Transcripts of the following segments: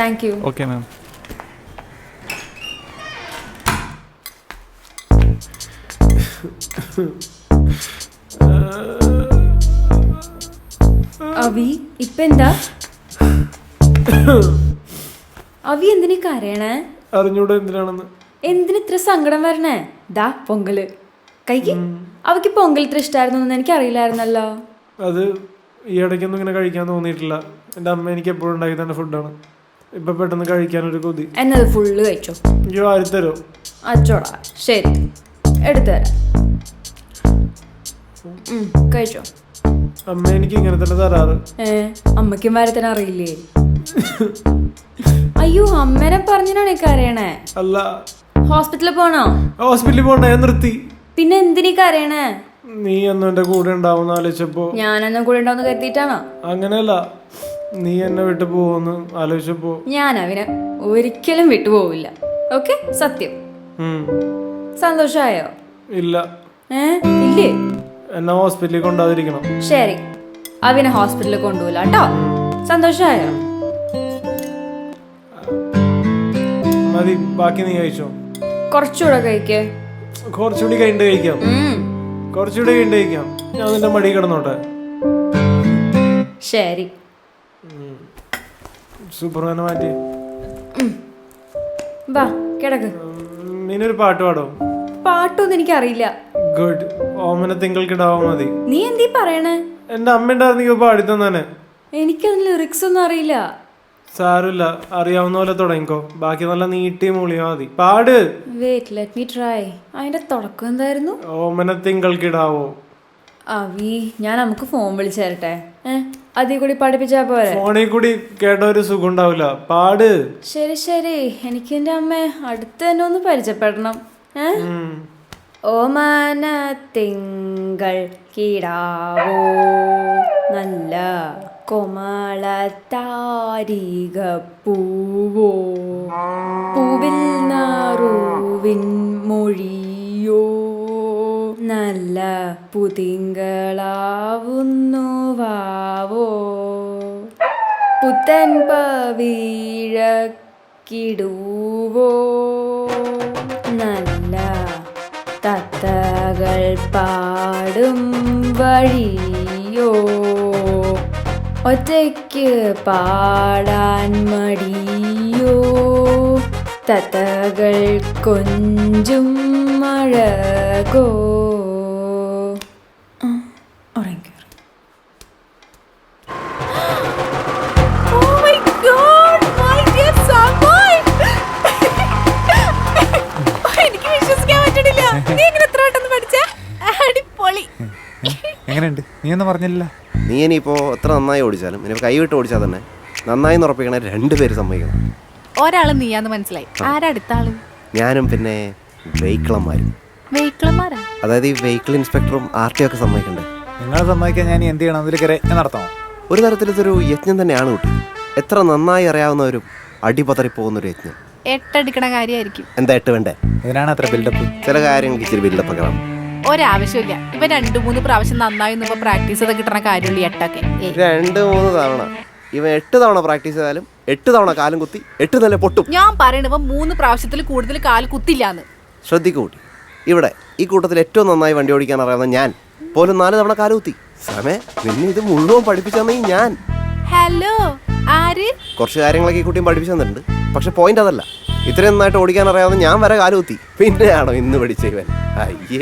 Thank you okay ma'am അവി ഇപ്പൊ എന്താ? അവി എന്തിനീ കരയണേ? അറിഞ്ഞൂടെ എന്തിനാണെന്ന്. എന്തിന് ഇത്ര സങ്കടം വരണേ? ദാ പൊങ്കൽ. കൈക്ക്. അവക്ക് പൊങ്കൽ ഇത്ര ഇഷ്ടമായിരുന്നു എനിക്ക് അറിയില്ലായിരുന്നല്ലോ അത് ഈ ഇടയ്ക്കൊന്നും ഇങ്ങനെ കഴിക്കാൻ തോന്നിയിട്ടില്ല. എന്റെ അമ്മ എനിക്ക് എപ്പോഴും ഉണ്ടാക്കി തന്നെ ഫുഡാണ് ഇപ്പൊ പെട്ടെന്ന് കഴിക്കാനൊരു കൊതി. എന്നത് ഫുള്ള് കഴിച്ചോ? എനിക്ക് വാരിത്തരോ അച്ചോടാ ശരി. എടുത്തു തരാം കഴിച്ചോ? അമ്മ എനിക്ക് ഇങ്ങനെ തന്നെ തരാറ്. ഏ അമ്മയ്ക്കും വരത്തിന് അറിയില്ലേ? അയ്യോ അമ്മേനെ പറഞ്ഞാണ് കരയണേ. അല്ല. ഹോസ്പിറ്റലിൽ പോണോ? ഹോസ്പിറ്റലിൽ പോണേ നിർത്തി. പിന്നെ എന്തിനീ കരയണേ? നീ അന്ന് എന്റെ കൂടെ ഉണ്ടാവുമെന്ന് ആലോചിച്ചപ്പോ ഞാനെന്നും കൂടെ ഉണ്ടാവുന്ന കരുതിയിട്ടാണോ? അങ്ങനെയല്ല. നീ എന്നെ വിട്ടു പോകുമെന്ന് ആലോചിച്ചപ്പോ ഞാൻ അവനെ ഒരിക്കലും വിട്ടുപോവില്ല ഓക്കെ? സത്യം. ഉം, സന്തോഷമായോ ഇല്ല. ഏ? ഇല്ലേ? എന്നെ ഹോസ്പിറ്റലിൽ കൊണ്ടാതിരിക്കണം. ശരി. അവനെ ഹോസ്പിറ്റലിൽ കൊണ്ടുപോല കേട്ടോ. സന്തോഷമായോ മതി ബാക്കി നീ കഴിച്ചോ. കുറച്ചുകൂടെ കഴിക്കേ. കുറച്ചുകൂടി കഴിഞ്ഞിട്ട് കഴിക്കാം. ഉം, കുറച്ചുകൂടി കഴിഞ്ഞിട്ട് കഴിക്കാം. ഞാൻ നിന്റെ മടി കിടന്നോട്ടെ. ശരി. സൂപ്പർമാനെ മാറ്റി. വാ കിടക്ക്. നീനൊരു പാട്ട് പാടോ. പാട്ടൊന്നും എനിക്ക് അറിയില്ല ഗുഡ്. ഓമന തിങ്കൾക്കിടാവാ മതി. നീ എന്തീ പറയണേ? എന്റെ അമ്മ ഉണ്ടായിരുന്നെങ്കിൽ പാടി തന്നെ എനിക്കതിന് ലിറിക്സ് ഒന്നും അറിയില്ല. സാരമില്ല അറിയാവുന്ന പോലെ തുടങ്ങിക്കോ. ബാക്കി നല്ല നീട്ടി മൂളിയാ മതി. പാട്. വെയിറ്റ് ലെറ്റ് മീ ട്രൈ അതിന്റെ തുടക്കം എന്തായിരുന്നു? ഓമന തിങ്കൾക്കിടാവോ. അവി ഞാൻ നമുക്ക് ഫോൺ വിളിച്ചു തരട്ടെ. ഏ? അതിൽ കൂടി പഠിപ്പിച്ചാ പോരെ. ഫോണിൽ കൂടി കേട്ട ഒരു സുഖം ഉണ്ടാവില്ല പാട്. ശരി ശരി. എനിക്ക് എന്റെ അമ്മ അടുത്ത് തന്നെ ഒന്ന് പരിചയപ്പെടണം. ഏ. ഓമന തിങ്കൾ കിടാവോ. നല്ല കൊമള താരിക പൂവോ. പൂവിൽ നാറുവിൻ മൊഴിയോ നല്ല പുതിങ്കളാവുന്നു വാവോ. പുത്തൻ പവീഴക്കിടുവോ. നല്ല തത്തകൾ പാടും വഴിയോ. ഒറ്റയ്ക്ക് പാടാൻ മടിയോ. തത്തകൾ കൊഞ്ചും മഴകോ എങ്ങനെയുണ്ട്? നീ ഒന്നും പറഞ്ഞില്ല നീ ഇനിയിപ്പോൾ എത്ര നന്നായി ഓടിച്ചാലും ഇനി കൈവിട്ട് ഓടിച്ചാൽ തന്നെ നന്നായി ഉറപ്പിക്കണേ രണ്ടുപേര് സമ്മതിക്കണം. ഒരാൾ നീയാന്ന് മനസ്സിലായി. ആരടുത്ത ആൾ ഞാനും പിന്നെ വെഹിക്കിളന്മാരും. വെഹിക്കിളന്മാരാ? അതായത് ഈ വെഹിക്കിൾ ഇൻസ്പെക്ടറും ആർ ടി ഒക്കെ സമ്മതിക്കണ്ടേ? നിങ്ങളെ സമ്മതിക്കാൻ ഞാൻ എന്ത് ചെയ്യണം? അതിൽ കയറി നടത്തണം? ഒരു തരത്തിലൊരു യജ്ഞം തന്നെയാണ് കുട്ടി. എത്ര നന്നായി അറിയാവുന്നവരും അടിപതറി പോകുന്ന ഒരു യജ്ഞം. എട്ടടിക്കണ കാര്യമായിരിക്കും എന്താ എട്ട് വേണ്ടേ? ഇതിനാണ് അത്ര ബിൽഡപ്പ് ചില കാര്യങ്ങൾക്ക് ഇച്ചിരി ബിൽഡപ്പ് ഒക്കെ വേണം. ഒരാവശ്യമില്ല. ഇപ്പൊ രണ്ടു മൂന്ന് പ്രാവശ്യം നന്നായി ഇപ്പൊ പ്രാക്ടീസ് ചെയ്ത് കിട്ടണ കാര്യമുള്ളൂ എട്ടൊക്കെ. രണ്ട് മൂന്ന് തവണ. ഇവ എട്ട് തവണ പ്രാക്ടീസ് ചെയ്താലും എട്ട് തവണ കാലും കുത്തി എട്ട് നല്ല പൊട്ടും. ഞാൻ പറയണ മൂന്ന് പ്രാവശ്യത്തിൽ കൂടുതൽ കാൽ കുത്തില്ലാന്ന്. ശ്രദ്ധിക്കൂട്ടി ഇവിടെ ഈ കൂട്ടത്തിൽ ഏറ്റവും നന്നായി വണ്ടി ഓടിക്കാൻ അറിയാവുന്ന ഞാൻ. പോലും നാല് തവണ കാലുകുത്തി സമയം നിന്നെ ഇത് മുഴുവൻ പഠിപ്പിച്ചു ഞാൻ. ഹലോ കുറച്ച് കാര്യങ്ങളൊക്കെ ഈ കുട്ടിയും പഠിപ്പിച്ചു തന്നിട്ടുണ്ട്. പക്ഷെ പോയിന്റ് അതല്ല. ഇത്രയും നന്നായിട്ട് ഓടിക്കാൻ അറിയാതെ ഞാൻ വരെ കാലുകുത്തി പിന്നെയാണോ ഇന്ന് പഠിച്ച ഇവൻ?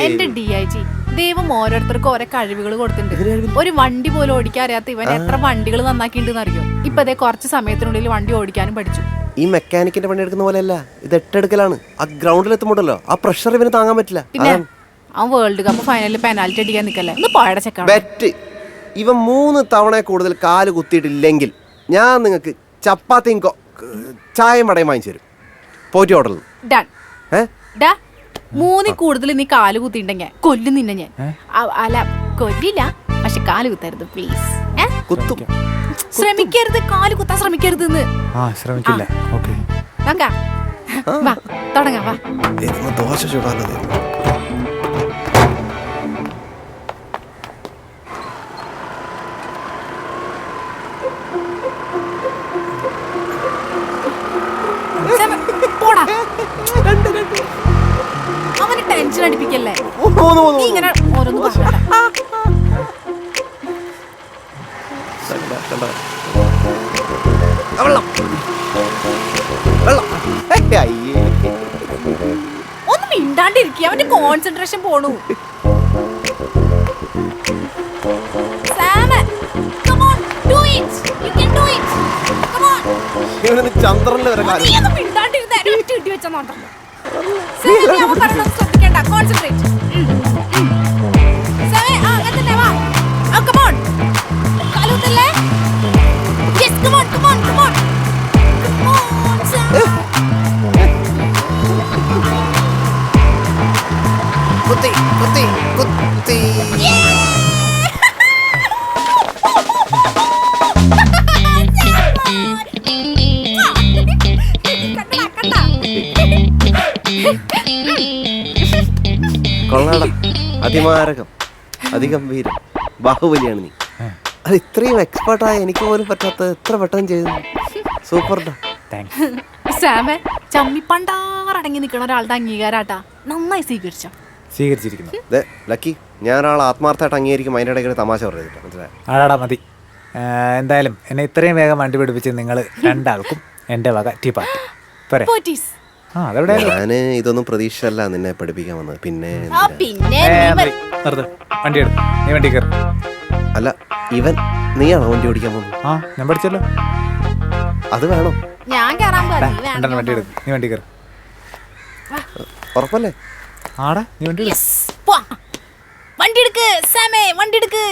എന്റെ ഡി ഐ ജി ദൈവം ഓരോരുത്തർക്കും ഓരോ കഴിവുകൾ കൊടുത്തിട്ടുണ്ട്. ഒരു വണ്ടി പോലും ഓടിക്കാൻ അറിയാത്ത ഇവൻ എത്ര വണ്ടികൾ നന്നാക്കിണ്ടെന്ന് അറിയോ? ഇപ്പൊ അതേ കുറച്ച് സമയത്തിനുള്ളിൽ വണ്ടി ഓടിക്കാനും പഠിച്ചു. ഈ മെക്കാനിക്കിന്റെ പണി എടുക്കുന്ന പോലെയല്ല. ഇത് എട്ടെടുക്കലാണ്. ആ ഗ്രൗണ്ടിൽ എത്തുമ്പോഴല്ലോ ആ പ്രഷർ ഇവന് താങ്ങാൻ പറ്റില്ല. പിന്നെ അവൻ വേൾഡ് കപ്പ് ഫൈനലിൽ പെനാൽറ്റി അടിക്കാൻ നിൽക്കല്ലേ ഒന്ന് പോയട ചെക്കാണ് ബെറ്റ് ഇവൻ മൂന്ന് തവണ കൂടുതൽ കാൽ കുത്തിയിട്ടില്ലെങ്കിൽ ഞാൻ നിങ്ങൾക്ക് ചപ്പാത്തിയും കൊ- ചായയും വടയും വാങ്ങിച്ചു തരും. പോറ്റി ഹോട്ടലിൽ. ഡൺ ഏ? ഡാ മൂന്നിൽ കൂടുതൽ നീ കാൽ കുത്തിണ്ടെങ്കിൽ കൊല്ലും നിന്നെ ഞാൻ. അ- അല്ല കൊല്ലില്ല പക്ഷെ കാൽ കുത്തരുത് പ്ലീസ് കുത്തും. ശ്രമിക്കരുത് കാൽ കുത്താൻ ശ്രമിക്കരുത് എന്ന് ആ ശ്രമിക്കില്ല. ഓക്കെ. നോക്കാം വാ തുടങ്ങാം വാ. ദോശ ചൂടാലോ മൂന്ന് നീ ഇങ്ങനെ ഓരോന്ന് ഒന്ന് മിണ്ടാണ്ടിരിക്കുക അവന്റെ കോൺസെൻട്രേഷൻ പോണു. ചന്ദ്രനിൽ വരെ കാര്യം. മിണ്ടാണ്ടിരുന്ന് എന്നെ ഒറ്റ ഇടി വെച്ചെന്നോണ്ടല്ലോ. കൊള്ളാട. അതിമാരകം. അതിഗംഭീരം ബാഹുബലിയാണ് നീ. അത് ഇത്രയും എക്സ്പേർട്ടായ എനിക്ക് പോലും പറ്റാത്ത എത്ര പെട്ടെന്ന് ചെയ്തു. സൂപ്പർ ടാങ്ക് സാമേ ചമ്മി പണ്ടാറടങ്ങി നിൽക്കണ ഒരാളുടെ അംഗീകാരാട്ടാ. നന്നായി സ്വീകരിച്ചോ. സ്വീകരിച്ചിരിക്കുന്നു. ദേ ലക്കി ഞാൻ ഒരാൾ ആത്മാർത്ഥമായിട്ട് അംഗീകരിക്കും. അതിന്റെ ഇടയ്ക്ക് തമാശ മനസ്സിലായി? മതി. എന്തായാലും എന്നെ ഇത്രയും വേഗം വണ്ടി പിടിപ്പിച്ച് നിങ്ങൾ രണ്ടാൾക്കും എന്റെ വക ടീ പാർട്ടി പോരെ ഞാൻ ഇതൊന്നും പ്രതീക്ഷയല്ല നിന്നെ പഠിപ്പിക്കാൻ വന്നത്. പിന്നെ വണ്ടി നീ വണ്ടി കയറും. അല്ല ഇവൻ നീയാണോ വണ്ടി ഓടിക്കാൻ പോകുന്നത്? ആ ഞാൻ പഠിച്ചല്ലോ. അത് വേണോ. ഞാൻ കയറാൻ വണ്ടി എടുക്കും. നീ വണ്ടി കയറും. ഉറപ്പല്ലേ? ആടാ നീ വണ്ടി വണ്ടി എടുക്ക് സാമേ വണ്ടി എടുക്ക്.